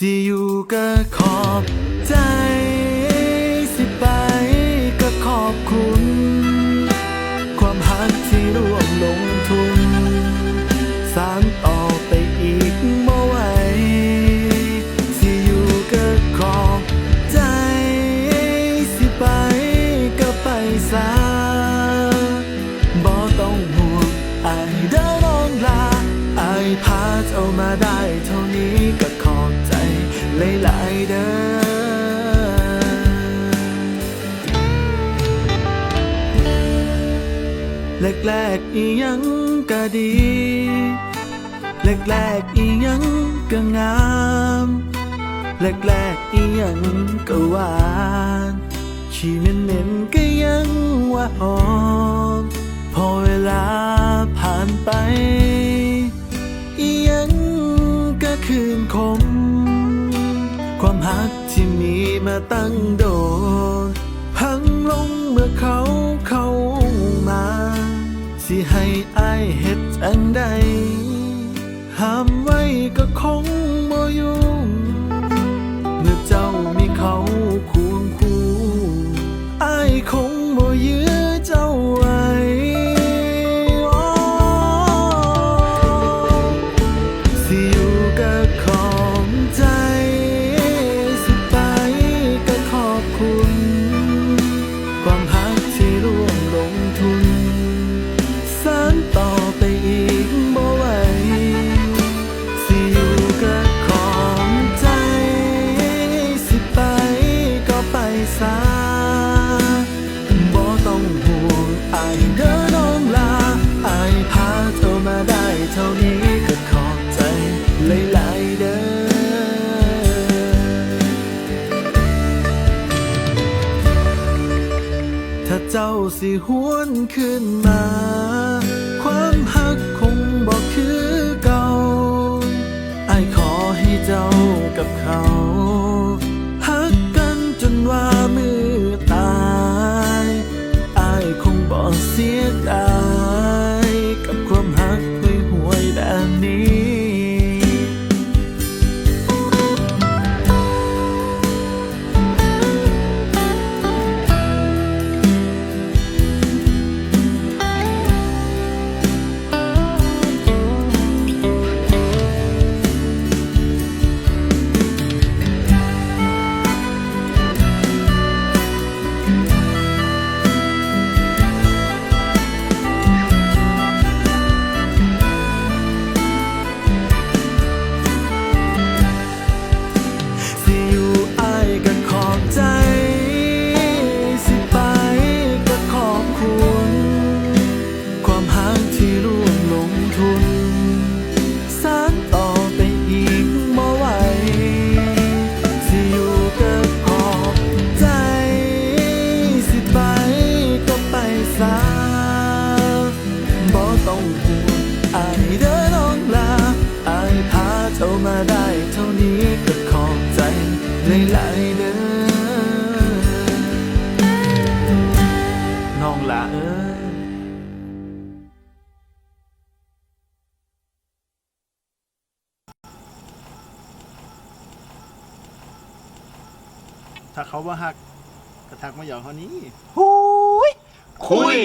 สิอยู่ก็ขอบใจ สิไปก็ขอบคุณ ความหักที่ร่วมลงทุน สานต่อไปอีกบ่ไหวสิอยู่ก็ขอบใจ สิไปก็ไปซะบ่ต้องห่วงไอายเดินลองลาไอายพาเจ้ามาได้เท่านี้ก็ขอบ หลายเด้อแรกๆอีหยังก็ดี แรกๆอีหยังก็งาม แรกๆอีหยังก็หวานขี้เหม็นๆก็ยังว่าหอมักที่มีมาตั้งโดนพังลงเมื่อเขาเข้ามา สิให้อายเฮ็ดจังใดห้ามไว้ก็คงบ่อยู่ เมื่อเจ้ามี หลายๆเด้อถ้าเจ้าสิหวนขึ้นมา ความหัก ต้องห่วงอายเดินน้องลาอายพาเจ้ามาได้เท่านี้ก็ขอบใจหลายๆเด้อน้องลาเอ้ยถ้าเขาว่าหักกระทักมาหยอกเขานี้หูยคุย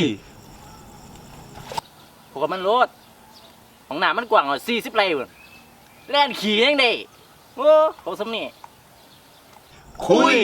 พวกมันโลดของหนามันกว้างกว่าสี่สิบไรพุ่นแล่นขี่ยังได้โอ้เขาสำนี่ คุย